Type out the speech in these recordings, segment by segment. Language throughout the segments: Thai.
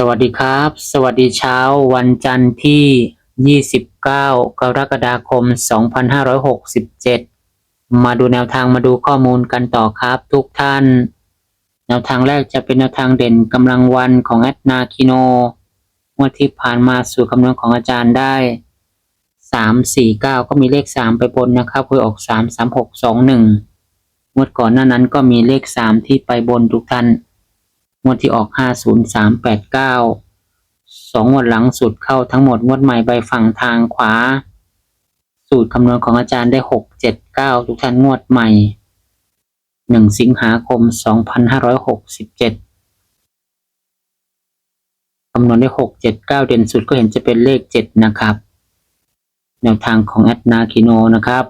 สวัสดีครับ สวัสดีเช้าวันจันทร์ที่ 29 กรกฎาคม 2567 มาดูแนวทางมาดูข้อมูลกันต่อครับทุกท่าน แนวทางแรกจะเป็นแนวทางเด่นกำลังวันของแอดนาคิโนงวดที่ผ่านมาสู่คำนวณของอาจารย์ได้ 3 4 9 ก็มีเลข 3 ไปบนนะครับคือออก 3 3 6 2 1งวดก่อนหน้านั้นก็มีเลข 3 ที่ไปบนทุกท่าน งวดที่ออก 50389สองงวดหลังสุดเข้าทั้งหมดงวดใหม่ใบฝั่งทางขวา สูตรคำนวณของอาจารย์ได้ 679 ทุกท่านงวดใหม่ 1 สิงหาคม 2567คำนวณได้ 679 เด่นสุดก็เห็นจะเป็นเลข 7 นะครับ แนวทางของแอดนาคิโนนะครับ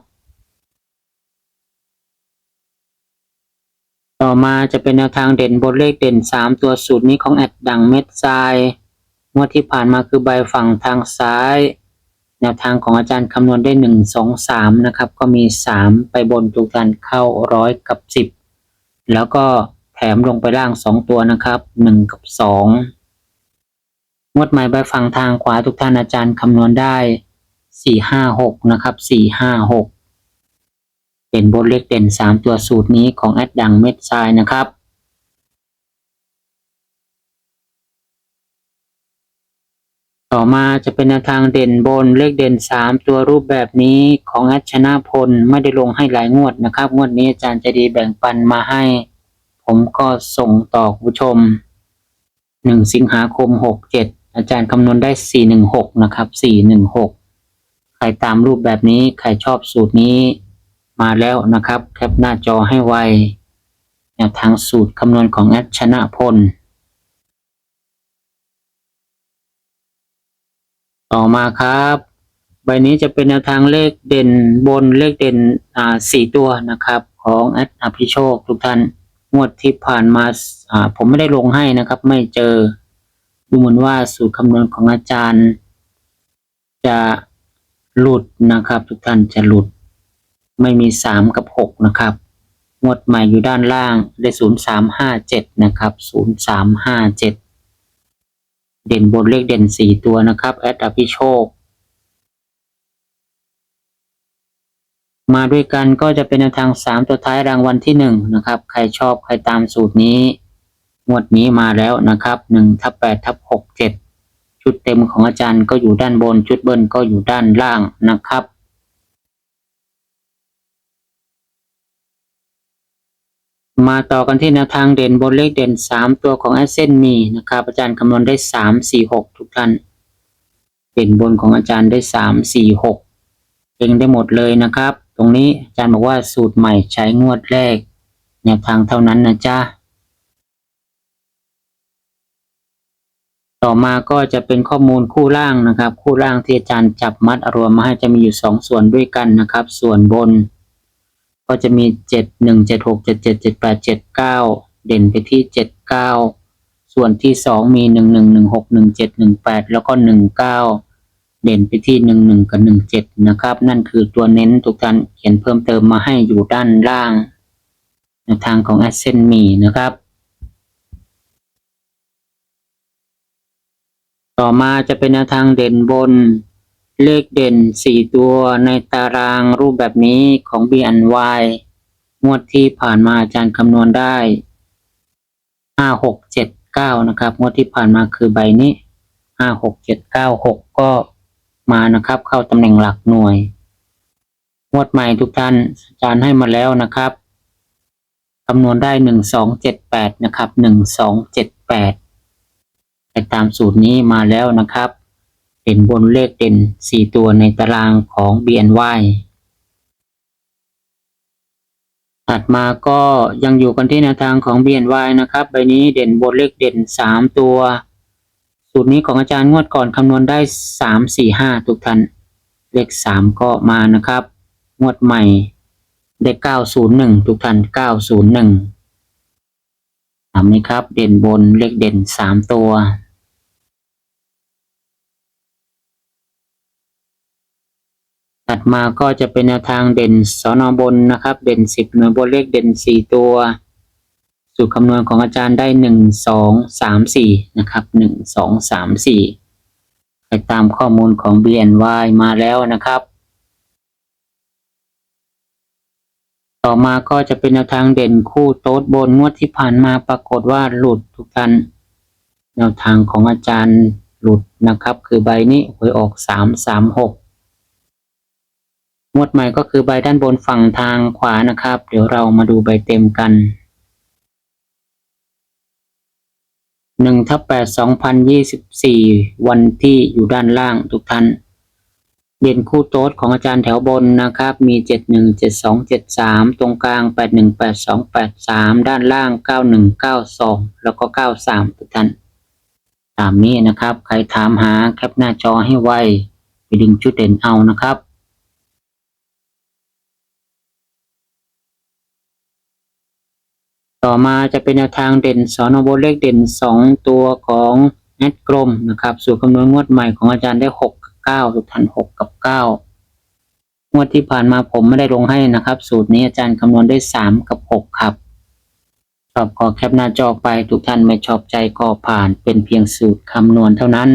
ต่อมาจะเป็นแนวทางเด่นบนเลขเด่น 3 ตัวสูตรนี้ของแอดดังเม็ดทรายงวดที่ผ่านมาคือใบฝั่งทางซ้าย แนวทางของอาจารย์คำนวณได้ 1 2 3 นะครับ ก็มี 3 ไปบนทุกท่านเข้าร้อยกับ 10 แล้วก็แถมลงไปล่าง 2 ตัวนะครับ 1 กับ 2 งวดใหม่ใบฝั่งทางขวาทุกท่านอาจารย์คำนวณได้ 4 5 6 นะครับ 4 5 6 เป็นบนเลขเด่น 3 ตัวสูตรนี้ของแอดดังเม็ดทรายนะครับต่อมาจะเป็นแนวทางเด่นบนเลขเด่น 3 ตัวรูปแบบนี้ของแอดชนะพลไม่ได้ลงให้หลายงวดนะครับ งวดนี้อาจารย์จะดีแบ่งปันมาให้ ผมก็ส่งต่อคุณผู้ชม 1 สิงหาคม 67 อาจารย์คำนวณได้ 416 นะครับ 416 ใครตามรูปแบบนี้ ใครชอบสูตรนี้ มาแล้วนะครับ แคปหน้าจอให้ไวแนวทางสูตรคำนวณของแอดชนะพล ต่อมาครับ ใบนี้จะเป็นแนวทางเลขเด่นบนเลขเด่นอ่าสี่ตัวนะครับ ของแอดอภิโชคทุกท่านงวดที่ผ่านมาอ่าผมไม่ได้ลงให้นะครับ ไม่เจอ ดูเหมือนว่าสูตรคำนวณของอาจารย์ จะหลุดนะครับ ทุกท่านจะหลุด ไม่มีสามกับหกนะครับ งวดใหม่อยู่ด้านล่างได้ศูนย์สามห้าเจ็ดนะครับศูนย์สามห้าเจ็ดเด่นบนเลขเด่นสี่ตัวนะครับแอดอภิโชค มาด้วยกันก็จะเป็นแนวทางสามตัวท้ายรางวัลที่หนึ่งนะครับ ใครชอบใครตามสูตรนี้ งวดนี้มาแล้วนะครับหนึ่งทับแปดทับหกเจ็ดชุดเต็มของอาจารย์ก็อยู่ด้านบน ชุดเบิ้ลก็อยู่ด้านล่างนะครับ มาต่อกันที่แนวทางเด่นบนเลขเด่นสามตัวของแอสเซนมีนะครับอาจารย์คำนวณได้สามสี่หกทุกท่านเด่นบนของอาจารย์ได้สามสี่หกเองได้หมดเลยนะครับ ตรงนี้อาจารย์บอกว่าสูตรใหม่ใช้งวดแรก แนวทางเท่านั้นนะจ๊ะต่อมาก็จะเป็นข้อมูลคู่ล่างนะครับ คู่ล่างที่อาจารย์จับมัดรวมมาให้จะมีอยู่สองส่วนด้วยกันนะครับ ส่วนบน ก็จะมีเจ็ดหนึ่งเจ็ดหกเจ็ดเจ็ดเจ็ดแปดเจ็ดเก้าเด่นไปที่เจ็ดเก้าส่วนที่สองมีหนึ่งหนึ่งหนึ่งหกหนึ่งเจ็ดหนึ่งแปดแล้วก็หนึ่งเก้าเด่นไปที่หนึ่งหนึ่งกับหนึ่งเจ็ดนะครับ นั่นคือตัวเน้นทุกท่านเขียนเพิ่มเติมมาให้อยู่ด้านล่างในทางของแอสเซนมีนะครับ ต่อมาจะเป็นแนวทางเด่นบน เลขเด่นสี่ตัวในตารางรูปแบบนี้ของ BNY งวดที่ผ่านมาอาจารย์คำนวณได้ห้าหกเจ็ดเก้านะครับ งวดที่ผ่านมาคือใบนี้ห้าหกเจ็ดเก้าหกก็มานะครับ เข้าตำแหน่งหลักหน่วย งวดใหม่ทุกท่านอาจารย์ให้มาแล้วนะครับคำนวณได้หนึ่งสองเจ็ดแปดนะครับหนึ่งสองเจ็ดแปดไปตามสูตรนี้มาแล้วนะครับ เด่นบนเลขเด่นสี่ตัวในตารางของ BNY ถัดมาก็ยังอยู่กันที่แนวทางของ BNY นะครับ ใบนี้เด่นบนเลขเด่นสามตัว สูตรนี้ของอาจารย์งวดก่อนคำนวณได้สามสี่ห้าทุกท่าน เลขสามก็มานะครับ งวดใหม่ได้เก้าศูนย์หนึ่งทุกท่านเก้าศูนย์หนึ่งตามนี้ครับ เด่นบนเลขเด่นสามตัว ถัดมาก็จะเป็นแนวทางเด่นสอนอบนนะครับ เด่นสิบหน่วยบนเลขเด่นสี่ตัว สูตรคำนวณของอาจารย์ได้หนึ่งสองสามสี่นะครับหนึ่งสองสามสี่ไปตามข้อมูลของ BNY มาแล้วนะครับ ต่อมาก็จะเป็นแนวทางเด่นคู่โต๊ดบนงวดที่ผ่านมาปรากฏว่าหลุดทุกท่านแนวทางของอาจารย์หลุดนะครับ คือใบนี้หวยออกสามสามหก งวดใหม่ก็คือใบด้านบนฝั่งทางขวานะครับ เดี๋ยวเรามาดูใบเต็มกันหนึ่งทับแปดสองพันยี่สิบสี่วันที่อยู่ด้านล่างทุกท่านเด่นคู่โต๊ดของอาจารย์แถวบนนะครับ มีเจ็ดหนึ่งเจ็ดสองเจ็ดสามตรงกลางแปดหนึ่งแปดสองแปดสามด้านล่างเก้าหนึ่งเก้าสองแล้วก็เก้าสามทุกท่านตามนี้นะครับ ใครถามหาแคปหน้าจอให้ไว ไปดึงจุดเด่นเอานะครับ ต่อมาจะเป็นแนวทางเด่นสอนอบเลขเด่นสองตัวของแอดกลมนะครับ สูตรคำนวณงวดใหม่ของอาจารย์ได้หกกับเก้าทุกท่านหกกับเก้างวดที่ผ่านมาผมไม่ได้ลงให้นะครับ สูตรนี้อาจารย์คำนวณได้สามกับหกครับชอบก็แคปหน้าจอไปทุกท่านไม่ชอบใจก็ผ่านเป็นเพียงสูตรคำนวณเท่านั้น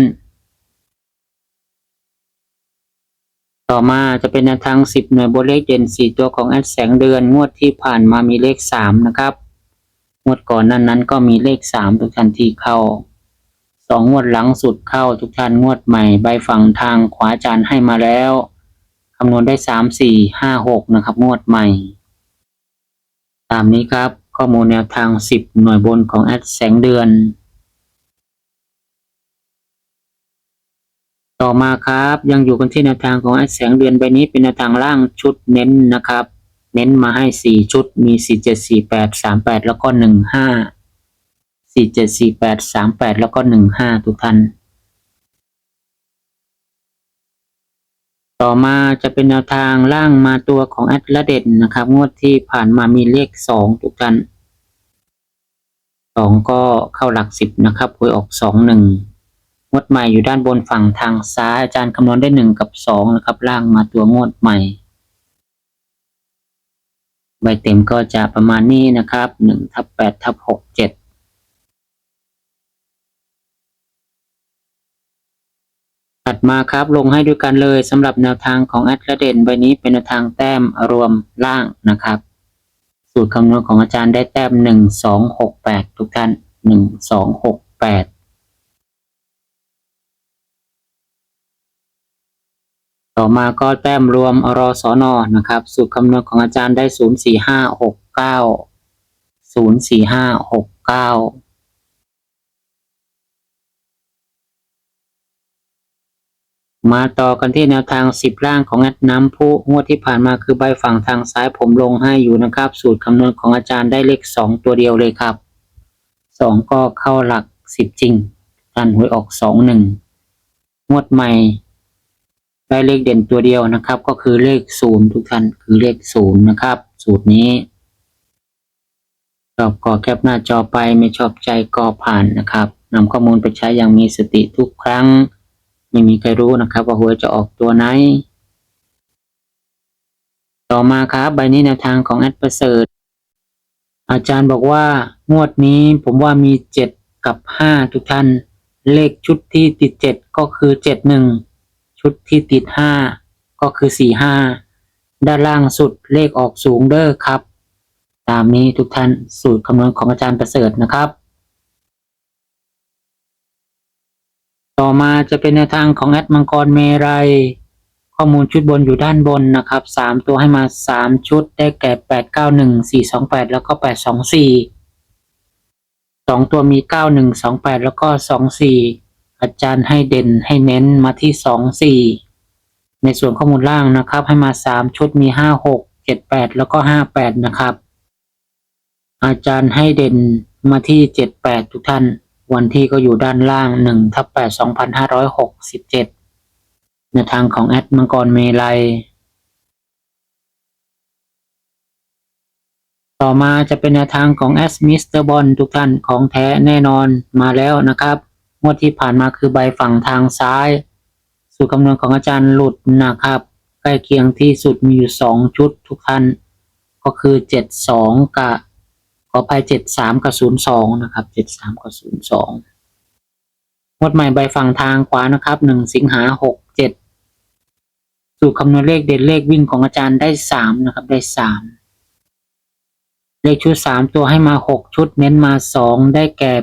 ต่อมาจะเป็นแนวทาง 10 หน่วยบนเลขเด่น 4 ตัวของแอดแสงเดือน งวดที่ผ่านมามีเลข 3 นะครับ งวดก่อนนั้นนั้นก็มีเลข3ทุกท่านที่เข้าสองงวดหลังสุดเข้าทุกท่านงวดใหม่ใบฝั่งทางขวาจานให้มาแล้วคำนวณได้3 4 5 6นะครับ งวดใหม่ ตามนี้ครับ ข้อมูลแนวทาง10หน่วยบนของแอดแสงเดือน ต่อมาครับยังอยู่กันที่แนวทางของแอดแสงเดือนใบนี้เป็นแนวทางล่างชุดเน้นนะครับ เน้นมาให้สี่ชุดมีสี่เจ็ดสี่แปดสามแปดแล้วก็หนึ่งห้าสี่เจ็ดสี่แปดสามแปดแล้วก็หนึ่งห้าทุกท่านต่อมาจะเป็นแนวทางล่างมาตัวของแอดละเด่นนะครับ งวดที่ผ่านมามีเลขสองทุกท่านสองก็เข้าหลักสิบนะครับหวยออกสองหนึ่งงวดใหม่อยู่ด้านบนฝั่งทางซ้ายอาจารย์คำนวณได้หนึ่งกับสองนะครับ ล่างมาตัวงวดใหม่ ใบเต็มก็จะประมาณนี้นะครับ1ทับ8ทับ6 7ถัดมาครับลงให้ด้วยกันเลยสำหรับแนวทางของแอดและเด่นใบนี้เป็นแนวทางแต้มรวมล่างนะครับ สูตรคำนวณของอาจารย์ได้แต้ม 1 2 6 8 ทุกท่าน 1 2 6 8 ต่อมาก็แต้มรวมรอสอนอนะครับ สูตรคำนวณของอาจารย์ได้ศูนย์สี่ห้าหกเก้าศูนย์สี่ห้าหกเก้ามาต่อกันที่แนวทางสิบล่างของแอดน้ำพุงวดที่ผ่านมาคือใบฝั่งทางซ้ายผมลงให้อยู่นะครับ สูตรคำนวณของอาจารย์ได้เลขสองตัวเดียวเลยครับสองก็เข้าหลักสิบจริงท่านหวยออกสองหนึ่งงวดใหม่ ได้เลขเด่นตัวเดียวนะครับ ก็คือเลขศูนย์ทุกท่านคือเลขศูนย์นะครับ สูตรนี้ชอบก็แคปหน้าจอไปไม่ชอบใจก็ผ่านนะครับนำข้อมูลไปใช้อย่างมีสติทุกครั้ง ไม่มีใครรู้นะครับ ว่าหวยจะออกตัวไหน ต่อมาครับใบนี้แนวทางของแอดประเสริฐอาจารย์บอกว่างวดนี้ผมว่ามีเจ็ดกับห้าทุกท่าน เลขชุดที่ติดเจ็ดก็คือเจ็ดหนึ่ง ชุดที่ติดห้าก็คือสี่ห้าด้านล่างสุดเลขออกสูงเด้อครับ ตามนี้ทุกท่านสูตรคำนวณของอาจารย์ประเสริฐนะครับ ต่อมาจะเป็นแนวทางของแอดมังกรเมรัยข้อมูลชุดบนอยู่ด้านบนนะครับสามตัวให้มาสามชุดได้แก่แปดเก้าหนึ่งสี่สองแปดแล้วก็แปดสองสี่สองตัวมีเก้าหนึ่งสองแปดแล้วก็สองสี่ อาจารย์ให้เด่นให้เน้นมาที่สองสี่ในส่วนข้อมูลล่างนะครับ ให้มาสามชุดมีห้าหกเจ็ดแปดแล้วก็ห้าแปดนะครับ อาจารย์ให้เด่นมาที่เจ็ดแปดทุกท่าน วันที่ก็อยู่ด้านล่างหนึ่งทับแปดสองพันห้าร้อยหกสิบเจ็ดในทางของแอดมังกรเมลัยต่อมาจะเป็นแนวทางของแอสมิสเตอร์บอลทุกท่านของแท้แน่นอนมาแล้วนะครับ งวดที่ผ่านมาคือใบฝั่งทางซ้าย สูตรคำนวณของอาจารย์หลุดนะครับ ใกล้เคียงที่สุดมีอยู่สองชุดทุกท่าน ก็คือเจ็ดสองกับขออภัยเจ็ดสามกับศูนย์สองนะครับเจ็ดสามกับศูนย์สองงวดใหม่ใบฝั่งทางขวานะครับหนึ่งสิงหาหกเจ็ดสูตรคำนวณเลขเด่นเลขวิ่งของอาจารย์ได้สามนะครับ ได้สามเลขชุดสามตัวให้มาหกชุดเน้นมาสองได้แก่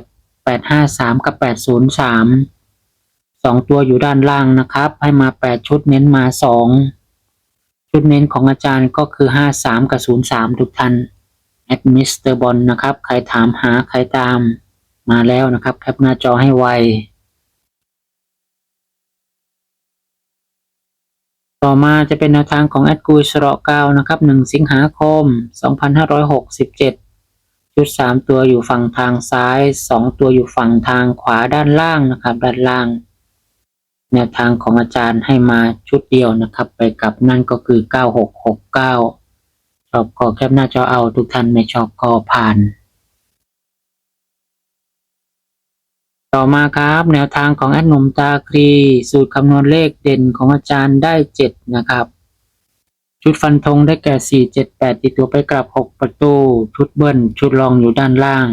853 กับ 803 2 ตัวอยู่ด้านล่างนะครับ ให้มา 8 ชุดเน้นมา 2 ชุดเน้นของอาจารย์ก็คือ 53 กับ 03 ทุกท่านแอดมิสเตอร์บอลนะครับ ใครถามหาใครตามมาแล้วนะครับ แคปหน้าจอให้ไว ต่อมาจะเป็นแนวทางของแอดกุยสระเก้านะครับ 1 สิงหาคม 2567 ชุดสามตัวอยู่ฝั่งทางซ้ายสองตัวอยู่ฝั่งทางขวาด้านล่างนะครับ ด้านล่างแนวทางของอาจารย์ให้มาชุดเดียวนะครับ ไปกับนั่นก็คือเก้าหกหกเก้าชอบก็แคปหน้าจอเอาทุกท่านไม่ชอบก็ผ่าน ต่อมาครับ แนวทางของแอดนุ่มตาครี สูตรคำนวณเลขเด่นของอาจารย์ได้เจ็ดนะครับ ชุดฟันธงได้แก่สี่เจ็ดแปดติดตัวไปกลับหกประตู ชุดเบิ้ล ชุดรองอยู่ด้านล่าง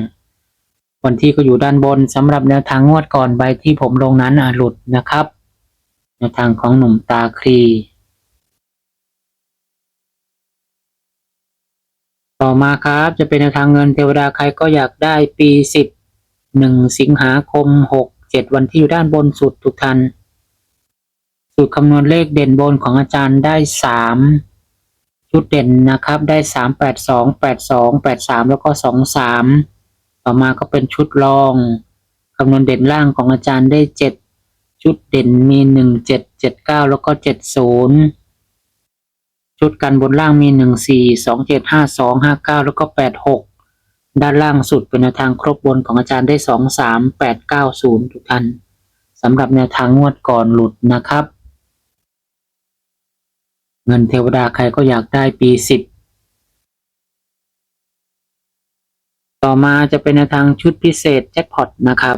วันที่ก็อยู่ด้านบนสำหรับแนวทางงวดก่อนใบที่ผมลงนั้นอะหลุดนะครับ แนวทางของหนุ่มตาครี ต่อมาครับจะเป็นแนวทางเงินเทวดาใครก็อยากได้ปีสิบหนึ่งสิงหาคมหกเจ็ดวันที่อยู่ด้านบนสุดทุกท่านสูตรคำนวณเลขเด่นบนของอาจารย์ได้สาม ชุดเด่นนะครับได้สามแปดสองแปดสองแปดสามแล้วก็สองสามต่อมาก็เป็นชุดรองคำนวณเด่นล่างของอาจารย์ได้เจ็ดชุดเด่นมีหนึ่งเจ็ดเจ็ดเก้าแล้วก็เจ็ดศูนย์ชุดกันบนล่างมีหนึ่งสี่สองเจ็ดห้าสองห้าเก้าแล้วก็แปดหกด้านล่างสุดเป็นแนวทางครบบนของอาจารย์ได้สองสามแปดเก้าศูนย์ทุกท่านสำหรับแนวทางงวดก่อนหลุดนะครับ เงินเทวดาใครก็อยากได้ปีสิบต่อมาจะเป็นทางชุดพิเศษแจ็คพอตนะครับ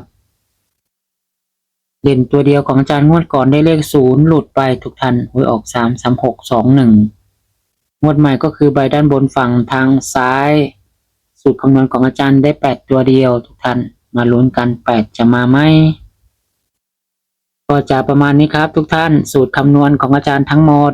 เด่นตัวเดียวของอาจารย์งวดก่อนได้เลขศูนย์หลุดไปทุกท่านหวยออกสามสามหกสองหนึ่งงวดใหม่ก็คือใบด้านบนฝั่งทางซ้าย สูตรคำนวณของอาจารย์ได้แปดตัวเดียวทุกท่านมาลุ้นกันแปดจะมาไหมก็จะประมาณนี้ครับทุกท่านสูตรคำนวณของอาจารย์ทั้งหมด